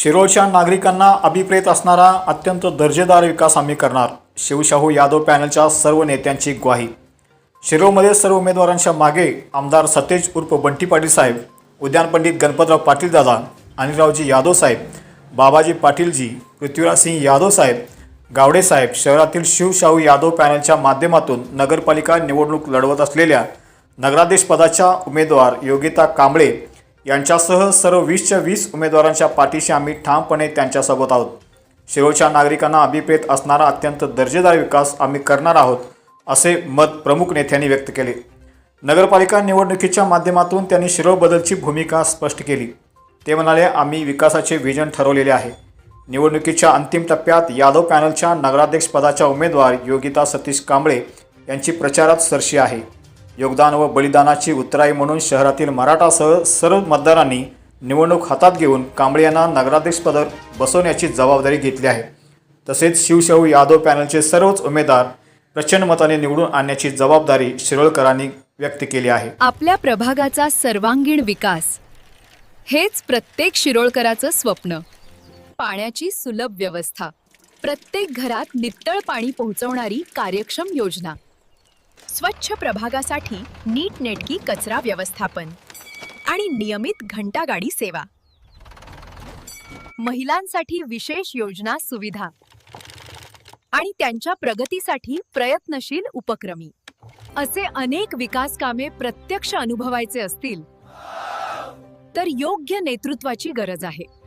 शिरोळच्या नागरिकांना अभिप्रेत असणारा अत्यंत दर्जेदार विकास आम्ही करणार शिवशाहू यादव पॅनलच्या सर्व नेत्यांची ग्वाही. शिरोळमध्ये सर्व उमेदवारांच्या मागे आमदार सतेज उर्फ बंटी पाटील साहेब उद्यान पंडित गणपतराव पाटील दादा अनिलरावजी यादव साहेब बाबाजी पाटीलजी पृथ्वीराज सिंह यादव साहेब गावडे साहेब शहरातील शिवशाहू यादव पॅनलच्या माध्यमातून नगरपालिका निवडणूक लढवत असलेल्या नगराध्यक्षपदाच्या उमेदवार योगिता कांबळे यांच्यासह सर्व वीसच्या वीस उमेदवारांच्या पाठीशी आम्ही ठामपणे त्यांच्यासोबत आहोत. शिरोळच्या नागरिकांना अभिप्रेत असणारा अत्यंत दर्जेदार विकास आम्ही करणार आहोत असे मत प्रमुख नेत्यांनी व्यक्त केले. नगरपालिका निवडणुकीच्या माध्यमातून त्यांनी शिरोळबद्दलची भूमिका स्पष्ट केली. ते म्हणाले आम्ही विकासाचे विजन ठरवलेले आहे. निवडणुकीच्या अंतिम टप्प्यात यादव पॅनलच्या नगराध्यक्षपदाच्या उमेदवार योगिता सतीश कांबळे यांची प्रचारात सरशी आहे. योगदान व बलिदानाची उत्तराई म्हणून शहरातील मराठासह सर्व मतदारांनी निवडणूक हातात घेऊन कांबळे यांना नगराध्यक्षपद बसवण्याची जबाबदारी घेतली आहे. तसेच शिवशाहू यादव पॅनलचे सर्वच उमेदवार प्रचंड मताने निवडून आणण्याची जबाबदारी शिरोळकरांनी व्यक्त केली आहे. आपल्या प्रभागाचा सर्वांगीण विकास हेच प्रत्येक शिरोळकराचं स्वप्न. पाण्याची सुलभ व्यवस्था प्रत्येक घरात नित्तळ पाणी पोहोचवणारी कार्यक्षम योजना. स्वच्छ प्रभागासाठी नीटनेटकी कचरा व्यवस्थापन आणि नियमित घंटागाडी सेवा. महिलांसाठी विशेष योजना सुविधा आणि त्यांच्या प्रगतीसाठी प्रयत्नशील उपक्रमी. असे अनेक विकास कामे प्रत्यक्ष अनुभवायचे असतील तर योग्य नेतृत्वाची गरज आहे.